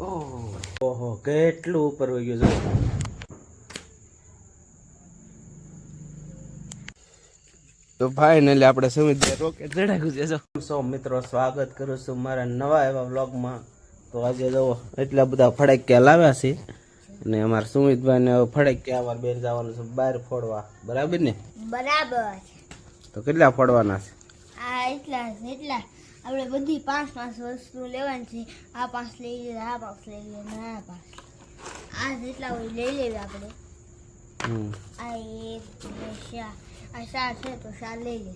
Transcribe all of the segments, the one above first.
ઓહો ઓહો કેટલું ઉપર વહી ગયું તો તો ફાઇનલી આપણે સુમિતભાઈ રોકેટ ચડાવ્યું છે સો મિત્રો સ્વાગત કરું છું મારા નવા એવા વ્લોગમાં. તો આજે જવો એટલા બધા ફડાક્યા લાવ્યા છે. અને અમારા સુમિતભાઈ ને ફડક્યા અમારે બેન જવાનું છે બહાર ફોડવા. બરાબર ને? બરાબર. તો કેટલા ફોડવાના છે? આ એટલા એટલા. આપણે બધી પાંચ પાંચ વસ્તુ લેવાની છે. આ પાંચ લઈ લે આ પાંચ લઈ લે ને આ પાંચ. આ જેટલા હોય લઈ લેવી આપણે. હમ. આ એક ચાર. આ શા છે તો શા લઈ લે.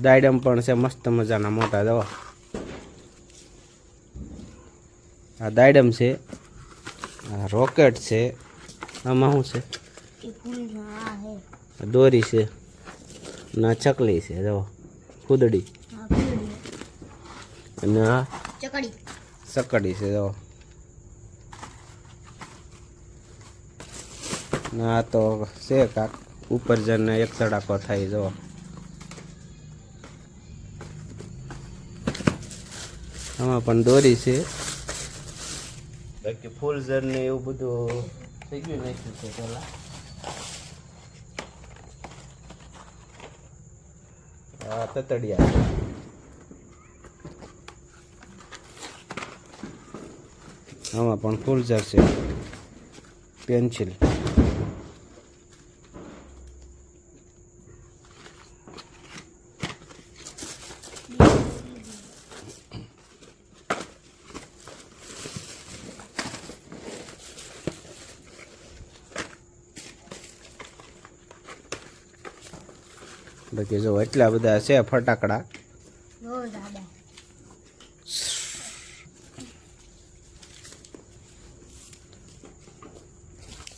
દાયડમ પણ છે મસ્ત મજાના મોટા દવા આ દાયડમ છે આ રોકેટ છે આમાં શું છે? દોરી છે ના ચકલી છે જો ખુદડી અને આ? ચકડી. સકડી છે જો. ના આ તો છે કાક ઉપર જઈને એક સડાકો થાય જો. આમાં પણ દોરી છે. બાકી ફૂલ જરને ને એવું બધું થઈ ગયું નાખ્યું છે પેલા આ તતડિયા. આમાં પણ ફૂલ છે. પેન્સિલ બાકી જો એટલા બધા છે ફટાકડા.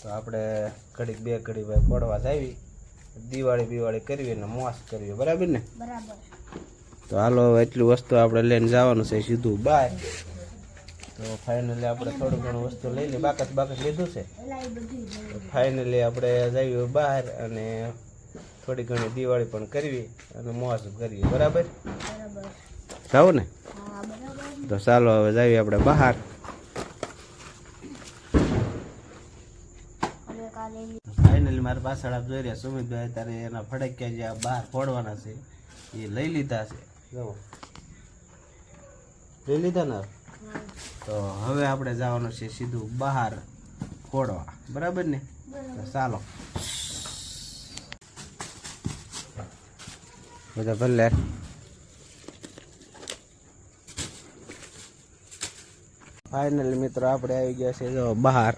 તો આપણે ઘડીક બે ઘડી ભાઈ પડવા જાવી. દિવાળી બિવાળી કરવી અને મોસ કરવી બરાબર ને? તો હાલો હવે એટલી વસ્તુ આપણે લઈને જવાનું છે સીધું. બાય. તો ફાઇનલી આપણે થોડું ઘણું વસ્તુ લઈ લઈએ બાકસ બાકસ લીધું છે. ફાઇનલી આપણે જઈએ બહાર અને થોડી ઘણી દિવાળી પણ કરવી અને મોજ કરવી. બરાબર? બરાબર. જાવ ને? તો ચાલો હવે જઈએ આપણે બહાર. ફાઇનલી મારી પાછળ આપ જોઈ રહ્યા સુમિતભાઈ. તારે એના ફડક્યા જે આ બહાર ફોડવાના છે એ લઈ લીધા છે. લઈ લીધા ને? તો હવે આપણે જવાનું છે સીધું બહાર ફોડવા. બરાબર ને? ચાલો. બધા ભલે ફાઇનલી મિત્રો આપણે આવી ગયા છે જો બહાર.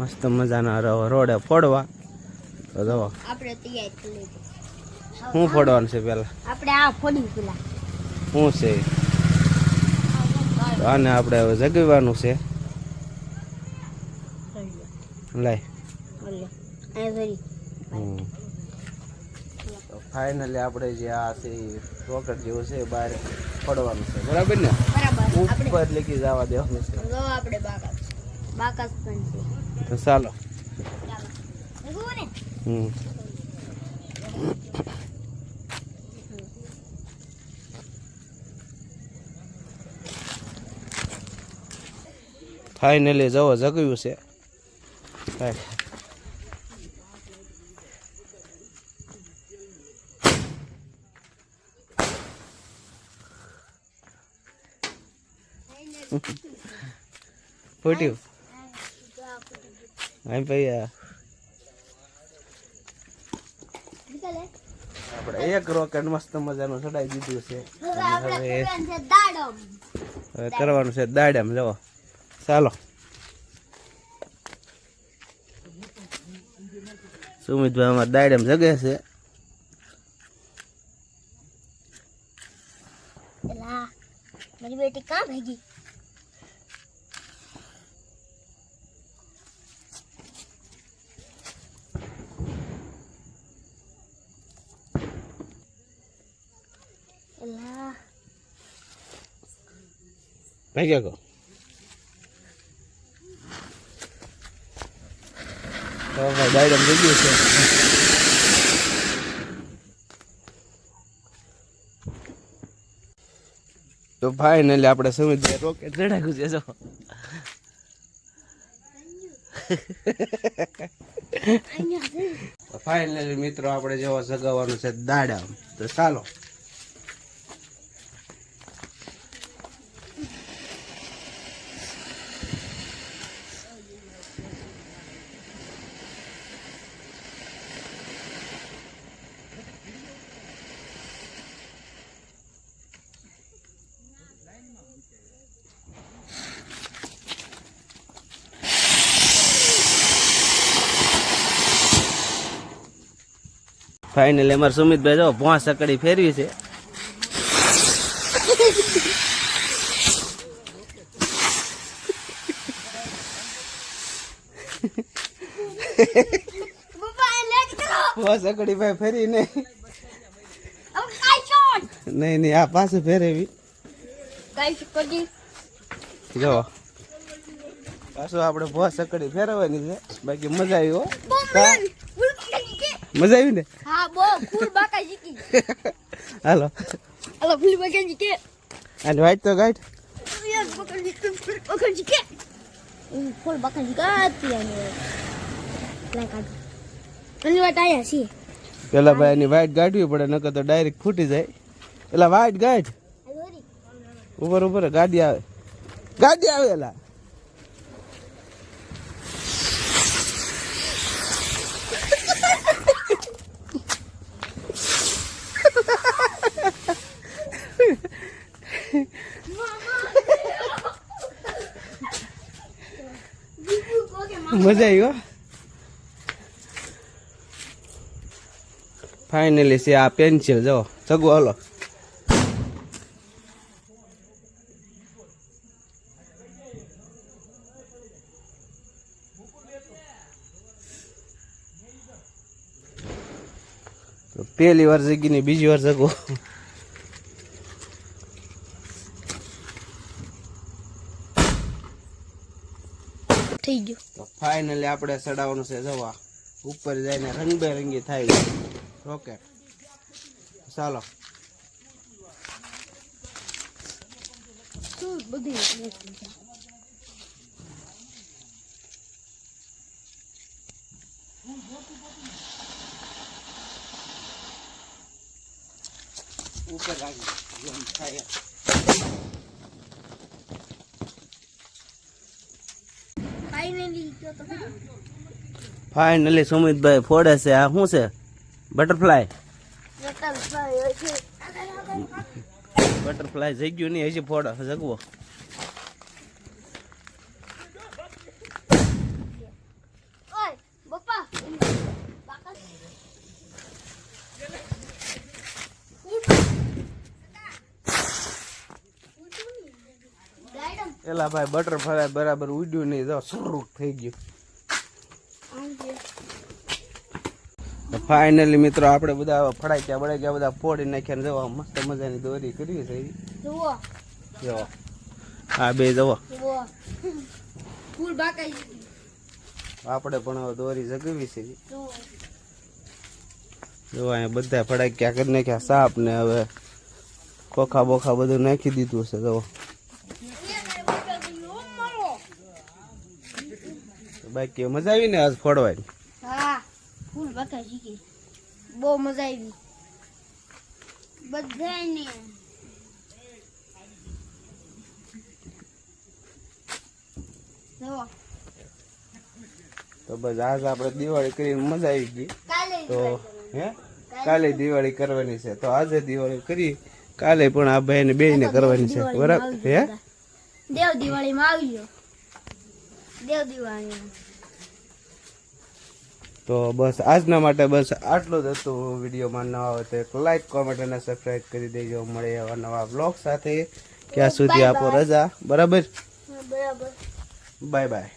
મસ્ત મજાના રોડે ફોડવા. તો જો આપણે શું ફોડવાનું છે પેલા આપણે આ ફોડી પેલા. શું છે? આને આપણે હવે જગવાનું છે. લાય. તો ફાઇનલી આપણે જે આ છે રોકેટ જેવું છે બહાર પડવાનું છે. બરાબર ને? ઉપર લેકી જવા દેવાનું છે. આપણે બાકાસ બાકાસ પણ છે. તો ચાલો. હમ. ફાઇનલી જવો જગ્યું છે. કાંઈ. ફૂટ્યું હા ભાઈ આ આપણે એક રોકેટ મસ્ત મજાનું ચડાવી દીધું છે. હવે હવે કરવાનું છે દાડમ. હવે કરવાનું છે દાડમ જવો ચાલો. સુમિતભાઈ અમારે દાડમ જગે છે? મારી બેટી કાં ભેગી પેલા ભાઈ ગયા તો ભાઈ દાડમ થઈ ગયું છે તો ફાઇનલી આપણે સમજદાર રોકેટ ચડાવ્યું છે જો ફાઇનલી મિત્રો આપણે જેવો સગાવવાનું છે દાડા તો ચાલો ફાઇનલી અમારે સુમિતભાઈ જો ભોંસ સકડી ફેરવી છે. ભોંસ સકડી ભાઈ ફેરી નહીં. નહીં નહીં આ પાછું ફેરવી. જો. પાછું આપણે ભોંસ સકડી ફેરવવાની છે. બાકી મજા આવી હો. મજા આવી ને? હા બો ફૂલ બાકા જીકી હાલો. હાલો ફૂલ બાકા જીકે અને વાઈટ તો ગાઈડ બાકા જીકે ફૂલ બાકા જીકાતી અને લાઈક આ અને વાટ આયા સી પેલા ભાઈ એની વાઈટ ગાઢવી પડે નકર તો ડાયરેક્ટ ફૂટી જાય. એટલે વાઈટ ગાઢ. ઉપર ઉપર ગાડી આવે. ગાડી આવે એલા. મજા આવી હો. ફાઇનલી છે આ પેન્સિલ જો સગો હલો. પેલી વાર જગી ને બીજી વાર જગો થઈ ગયો. તો ફાઇનલી આપણે ચડાવવાનું છે. જવા ઉપર જઈને રંગબેરંગી થાય રોકેટ ચાલો. બધી ઉપર રાખી જેમ થાય ફાઇનલી સુમિતભાઈ ફોડે છે આ શું છે બટરફ્લાય બટરફ્લાય જઈ ગયું નહીં હજી ફોડે જગવો એલા ભાઈ બટરફ્લાય બરાબર ઉડ્યું નહીં. તો શરૂ થઈ ગયું. ફાઇનલી મિત્રો આપણે બધા ફડાક્યા બળાક્યા બધા ફોડી નાખ્યા જવા મસ્ત મજાની દોરી કરી છે એવી. જુઓ. જો આ બે જવો આપણે પણ હવે દોરી જગવી છે જો અહીંયા બધા ફડાક્યા કરી નાખ્યા સાપ ને હવે ખોખા બોખા બધું નાખી દીધું છે જો બાકી મજા આવી ને આજ ફોડવાની હા ફૂલ બકા શીખી. બહુ મજા આવી. બધાને તો બસ આજ આપણે દિવાળી કરીને મજા આવી ગઈ. તો હે? કાલે દિવાળી કરવાની છે. તો આજે દિવાળી કરી કાલે પણ આ ભાઈને બે ને કરવાની છે. બરાબર? હે? દેવ દિવાળીમાં આવી ગયો દેવ દિવાળી. તો બસ આજના માટે બસ આટલું જ હતું વિડીયોમાં. નવા હોય તો એક લાઈક કોમેન્ટ અને સબસ્ક્રાઈબ કરી દેજો. મળે એવા નવા બ્લોગ સાથે. ક્યાં સુધી આપો રજા. બરાબર? બરાબર. Bye bye